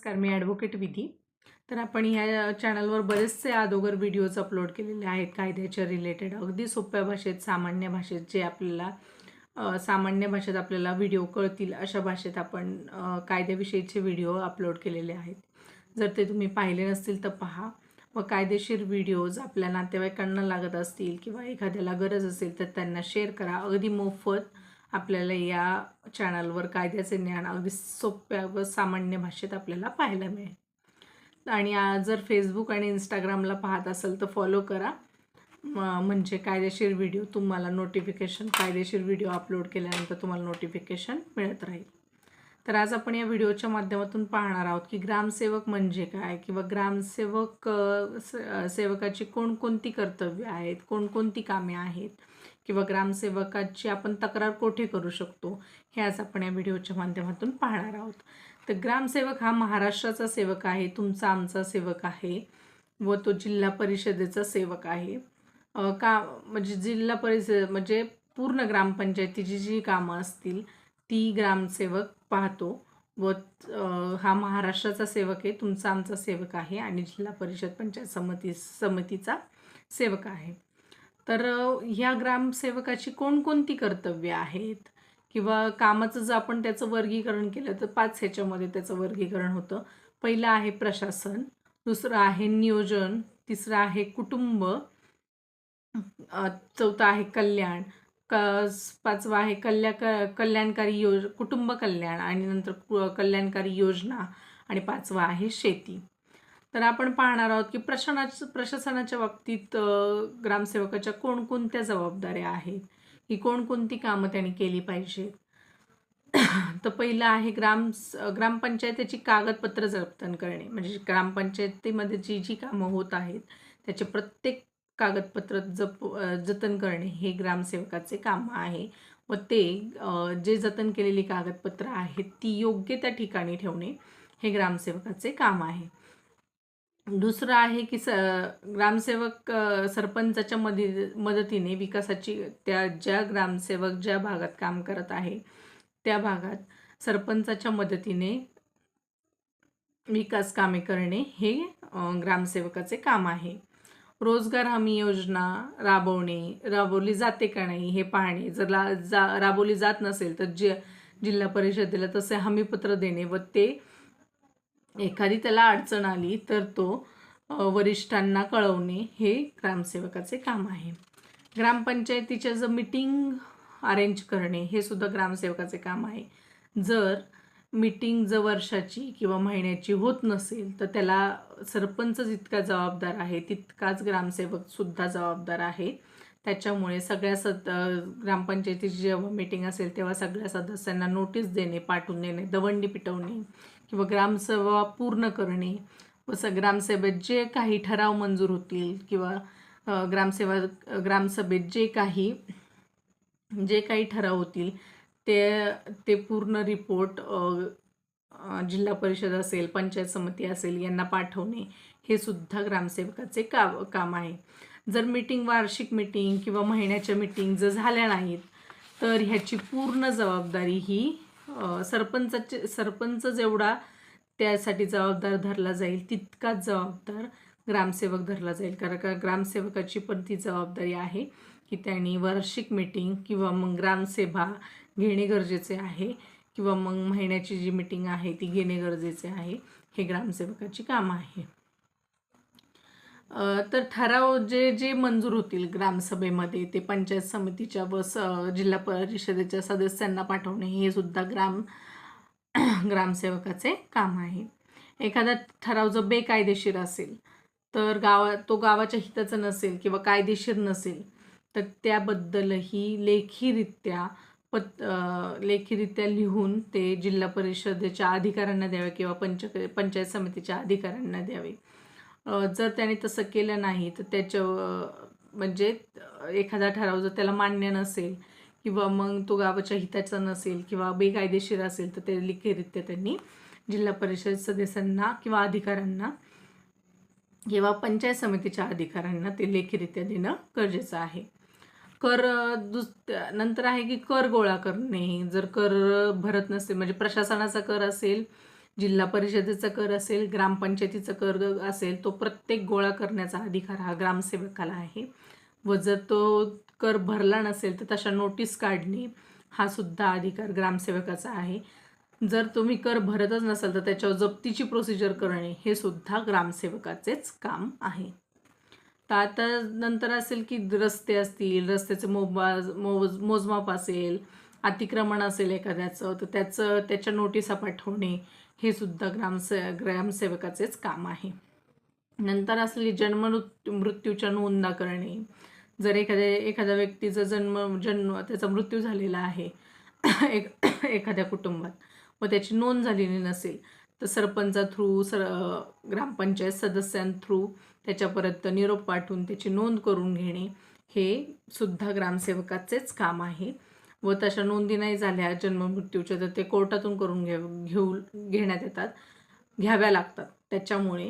नमस्कार मी ॲडव्होकेट विधी. तर आपण ह्या चॅनलवर बरेचसे अगोदर व्हिडिओज अपलोड केलेले आहेत कायद्याच्या रिलेटेड अगदी सोप्या भाषेत सामान्य भाषेत जे आपल्याला सामान्य भाषेत आपल्याला व्हिडिओ कळतील अशा भाषेत आपण कायद्याविषयीचे व्हिडिओ अपलोड केलेले आहेत. जर ते तुम्ही पाहिले नसतील तर पहा. व कायदेशीर व्हिडिओज आपल्या नातेवाईकांना लागत असतील किंवा एखाद्याला गरज असेल तर त्यांना शेअर करा. अगदी मोफत आपल्याला या चॅनलवर कायद्याचे ज्ञान अगदी सोप्या व सामान्य भाषेत आपल्याला पाहायला मिळेल. आणि जर फेसबुक आणि इंस्टाग्रामला पाहत असाल तर फॉलो करा. म- म्हणजे कायदेशीर व्हिडिओ तुम्हाला नोटिफिकेशन कायदेशीर व्हिडिओ अपलोड केल्यानंतर तुम्हाला नोटिफिकेशन मिळत राहील. तर आज आपण या व्हिडिओच्या माध्यमातून पाहणार आहोत की ग्रामसेवक म्हणजे काय किंवा ग्रामसेवक स- सेवकाची कोणकोणती कर्तव्य आहेत कोणकोणती कामे आहेत किंवा ग्रामसेवकाची आपण तक्रार कोठे करू शकतो हे आज आपण या व्हिडिओच्या माध्यमातून पाहणार आहोत. तर ग्रामसेवक हा महाराष्ट्राचा सेवक आहे तुमचा आमचा सेवक आहे व तो जिल्हा परिषदेचा सेवक आहे. का म्हणजे जिल्हा परिषद म्हणजे पूर्ण ग्रामपंचायतीची जी कामं असतील ती ग्रामसेवक पाहतो व हा महाराष्ट्राचा सेवक आहे तुमचा आमचा सेवक आहे आणि जिल्हा परिषद पंचायत समिती समितीचा सेवक आहे. तर ह्या ग्रामसेवकाची कोणकोणती कर्तव्य आहेत? किंवा कामाचं जर आपण त्याचं वर्गीकरण केलं तर पाच ह्याच्यामध्ये त्याचं वर्गीकरण होतं. पहिलं आहे प्रशासन दुसरं आहे नियोजन तिसरं आहे कुटुंब चौथं आहे कल्याण. क पाचवा आहे कल्या क कल्याणकारी योज कुटुंब कल्याण आणि नंतर कु- कल्याणकारी योजना आणि पाचवा आहे शेती. तर आपण पाहणार आहोत की प्रशासनाच्या प्रशासनाच्या बाबतीत ग्रामसेवकाच्या कोणकोणत्या जबाबदाऱ्या आहेत? ही कोणकोणती कामं त्यांनी केली पाहिजेत? तर पहिलं आहे ग्राम ग्रामपंचायतीची कागदपत्र जतन करणे. म्हणजे ग्रामपंचायतीमध्ये जी जी कामं होत आहेत त्याचे प्रत्येक कागदपत्र जप जतन करणे हे ग्रामसेवकाचे काम आहे. व ते जे जतन केलेली कागदपत्र आहेत ती योग्य त्या ठिकाणी ठेवणे हे ग्रामसेवकाचे काम आहे. दुसरं आहे की स ग्रामसेवक सरपंचाच्या मदि मदतीने विकासाची त्या ज्या ग्रामसेवक ज्या भागात काम करत आहे त्या भागात सरपंचाच्या मदतीने विकास कामे करणे हे ग्रामसेवकाचे काम आहे. रोजगार हमी योजना राबवणे राबवली जाते का नाही हे पाहणे. जर ला जा राबवली जात नसेल तर जि जिल्हा परिषदेला तसे हमीपत्र देणे व ते एखादी त्याला अडचण आली तर तो वरिष्ठांना कळवणे हे ग्रामसेवकाचे काम आहे. ग्रामपंचायतीच्या जर मिटिंग अरेंज करणे हे सुद्धा ग्रामसेवकाचे काम आहे. जर मीटिंग जर वर्षाची किंवा महिन्याची होत नसेल तर त्याला सरपंच जितका जबाबदार आहे तितकाच ग्रामसेवकसुद्धा जबाबदार आहे. त्याच्यामुळे सगळ्या सद ग्रामपंचायतीची जेव्हा मीटिंग असेल तेव्हा सगळ्या सदस्यांना नोटीस देणे पाठवून देणे दवंडी पिटवणे किंवा ग्रामसेवा पूर्ण करणे. व स ग्रामसेवेत जे काही ठराव मंजूर होतील किंवा ग्रामसेवा ग्रामसभेत जे काही जे काही ठराव होतील ते ते पूर्ण रिपोर्ट जिल्हा परिषद असेल पंचायत समिती असेल यांना पाठवणे हे सुद्धा ग्रामसेवकाचे का काम आहे. जर मीटिंग वार्षिक मीटिंग किंवा महिन्याच्या मीटिंग जर झाल्या नाहीत तर ह्याची पूर्ण जबाबदारी ही सरपंचाचे सरपंच जेवढा त्यासाठी जबाबदार धरला जाईल तितकाच जबाबदार ग्रामसेवक धरला जाईल. कारण का ग्रामसेवकाची पण ती जबाबदारी आहे की त्यांनी वार्षिक मीटिंग किंवा मग ग्रामसभा घेणे गरजेचे आहे किंवा मग महिन्याची जी मीटिंग आहे ती घेणे गरजेचे आहे हे ग्रामसेवकाची काम आहे. तर ठराव जे जे मंजूर होतील ग्रामसभेमध्ये ते पंचायत समितीच्या व स जिल्हा परिषदेच्या सदस्यांना पाठवणे हे सुद्धा ग्राम ग्रामसेवकाचे काम आहे. एखादा ठराव जर बेकायदेशीर असेल तर गावा तो गावाच्या हिताचा नसेल किंवा कायदेशीर नसेल तर त्याबद्दलही लेखीरित्या पत लेखीरित्या लिहून ते जिल्हा परिषदेच्या अधिकाऱ्यांना द्यावे किंवा पंच पंचायत समितीच्या अधिकाऱ्यांना द्यावे. जर त्याने तसं केलं नाही तर त्याच्या म्हणजे एखादा ठराव जर त्याला मान्य नसेल किंवा मग तो गावाच्या हिताचा नसेल किंवा बेकायदेशीर असेल तर ते लिखितरित्या त्यांनी जिल्हा परिषद सदस्यांना किंवा अधिकाऱ्यांना किंवा पंचायत समितीच्या अधिकाऱ्यांना ते लेखीरित्या देणं गरजेचं आहे. कर दुस नंतर आहे की कर गोळा करणे. जर कर भरत नसेल म्हणजे प्रशासनाचा कर असेल जिल्हा परिषदेचा कर असेल ग्रामपंचायतीचा कर असेल तो प्रत्येक गोळा करण्याचा अधिकार हा ग्रामसेवकाला आहे. व जर तो कर भरला नसेल तर तशा नोटीस काढणे हा सुद्धा अधिकार ग्रामसेवकाचा आहे. जर तुम्ही कर भरतच नसाल तर त्याच्यावर जप्तीची प्रोसिजर करणे हे सुद्धा ग्रामसेवकाचेच काम आहे. तर आता नंतर असेल की रस्ते असतील रस्त्याचे मोबा मोज मोजमाप असेल अतिक्रमण असेल एखाद्याचं तर त्याचं त्याच्या नोटिसा पाठवणे हे सुद्धा ग्रामसे ग्रामसेवकाचेच काम आहे. नंतर असली जन्म मृत्यूच्या नोंदा करणे. जर एखाद्या एखाद्या व्यक्तीचा जन्म जन्म त्याचा मृत्यू झालेला आहे एक एखाद्या कुटुंबात व त्याची नोंद झालेली नसेल तर सरपंचा थ्रू सर ग्रामपंचायत सदस्यां थ्रू त्याच्यापर्यंत निरोप पाठवून त्याची नोंद करून घेणे हे सुद्धा ग्रामसेवकाचेच काम आहे. व तशा नोंदी नाही झाल्या जन्ममृत्यूच्या तर ते कोर्टातून करून घे घेऊ घेण्यात येतात. घ्याव्या लागतात. त्याच्यामुळे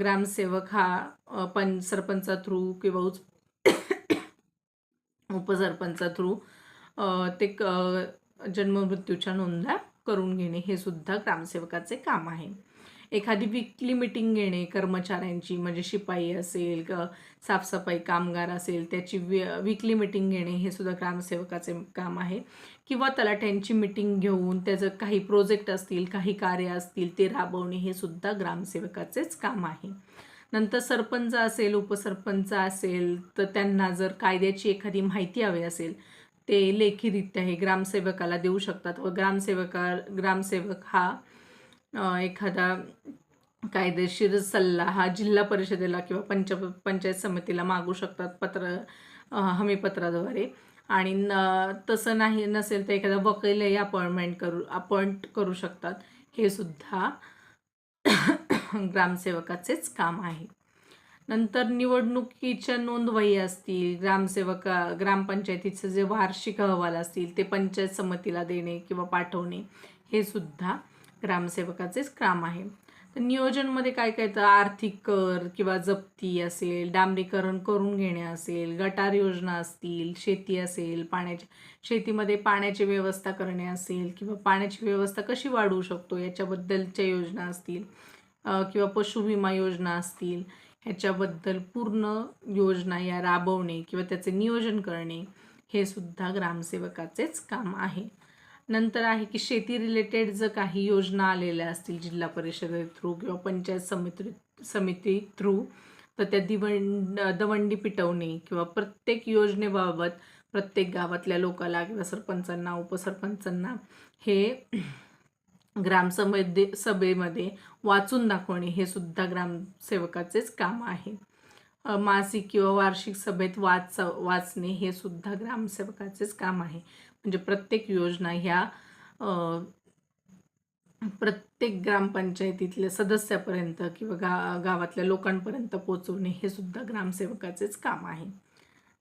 ग्रामसेवक हा पं सरपंचा थ्रू किंवा उच उपसरपंचा थ्रू ते क जन्ममृत्यूच्या नोंदा करून घेणे हे सुद्धा ग्रामसेवकाचे काम आहे. एखादी विकली मिटिंग घेणे कर्मचाऱ्यांची म्हणजे शिपाई असेल क साफसफाई कामगार असेल त्याची वि विकली मिटिंग घेणे हे सुद्धा ग्रामसेवकाचे काम आहे. किंवा तलाठ्यांची मिटिंग घेऊन त्याचं काही प्रोजेक्ट असतील काही कार्य असतील ते राबवणे हे सुद्धा ग्रामसेवकाचेच काम आहे. नंतर सरपंच असेल उपसरपंच असेल तर त्यांना जर कायद्याची एखादी माहिती हवी असेल ते लेखीरित्या हे ग्रामसेवकाला देऊ शकतात. व ग्रामसेवका ग्रामसेवक हा एखादा कायदेशीर सल्ला हा जिल्हा परिषदेला किंवा पंच पंचायत समितीला मागू शकतात पत्र हमीपत्राद्वारे. आणि न तसं नाही नसेल तर एखादा वकीलही अपॉइंटमेंट करू अपॉइंट करू शकतात. हे सुद्धा ग्रामसेवकाचेच काम आहे. नंतर निवडणुकीच्या नोंदवही असतील ग्रामसेवका ग्रामपंचायतीचं जे वार्षिक अहवाल असतील ते पंचायत समितीला देणे किंवा पाठवणे हे सुद्धा ग्रामसेवकाचेच काम आहे. तर नियोजनमध्ये काय काय तर आर्थिक कर किंवा जप्ती असेल डांबरीकरण करून घेणे असेल गटार योजना असतील शेती असेल पाण्याची शेतीमध्ये पाण्याची व्यवस्था करणे असेल किंवा पाण्याची व्यवस्था कशी वाढवू शकतो याच्याबद्दलच्या योजना असतील किंवा पशु विमा योजना असतील ह्याच्याबद्दल पूर्ण योजना या राबवणे किंवा त्याचे नियोजन करणे हे सुद्धा ग्रामसेवकाचेच काम आहे. नंतर आहे की शेती रिलेटेड जर काही योजना आलेल्या असतील जिल्हा परिषदे थ्रू किंवा पंचायत समिती समिती थ्रू तर त्या दिवंड दवंडी पिटवणे किंवा प्रत्येक योजनेबाबत प्रत्येक गावातल्या लोकाला किंवा सरपंचांना उपसरपंचांना हे ग्रामसमध्ये सभेमध्ये वाचून दाखवणे हे सुद्धा ग्रामसेवकाचेच काम आहे. मासिक किंवा वार्षिक सभेत वाच वाचणे हे सुद्धा ग्रामसेवकाचेच काम आहे. म्हणजे प्रत्येक योजना ह्या प्रत्येक ग्रामपंचायतीतल्या सदस्यापर्यंत किंवा गा गावातल्या लोकांपर्यंत पोचवणे हे सुद्धा ग्रामसेवकाचेच काम आहे.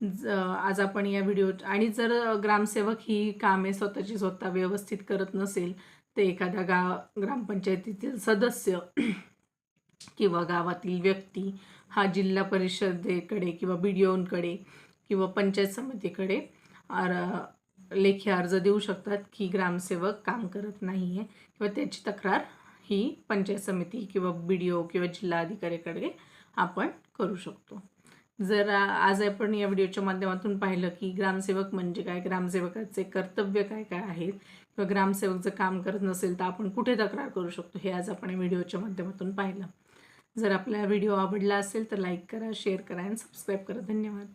ज आज आपण या व्हिडिओ आणि जर ग्रामसेवक ही कामे स्वतःची स्वतः व्यवस्थित करत नसेल ते एखाद्या गाव ग्रामपंचायतीतील सदस्य किंवा गावातील व्यक्ती हा जिल्हा परिषदेकडे किंवा बी डी ओंकडे किंवा पंचायत समितीकडे लेखी अर्ज देऊ शकतात की ग्रामसेवक काम करत नाही आहे किंवा त्याची तक्रार ही पंचायत समिती किंवा बी डी ओ किंवा जिल्हा अधिकाऱ्याकडे आपण करू शकतो. जर आज आपण या व्हिडिओच्या माध्यमातून पाहिलं की ग्रामसेवक म्हणजे काय ग्रामसेवकाचे कर्तव्य काय काय आहेत किंवा ग्रामसेवक जर काम करत नसेल तर आपण कुठे तक्रार करू शकतो हे आज आपण या व्हिडिओच्या माध्यमातून पाहिलं. जर आपला व्हिडिओ आवडला असेल तर लाईक करा शेअर करा आणि सबस्क्राईब करा. धन्यवाद.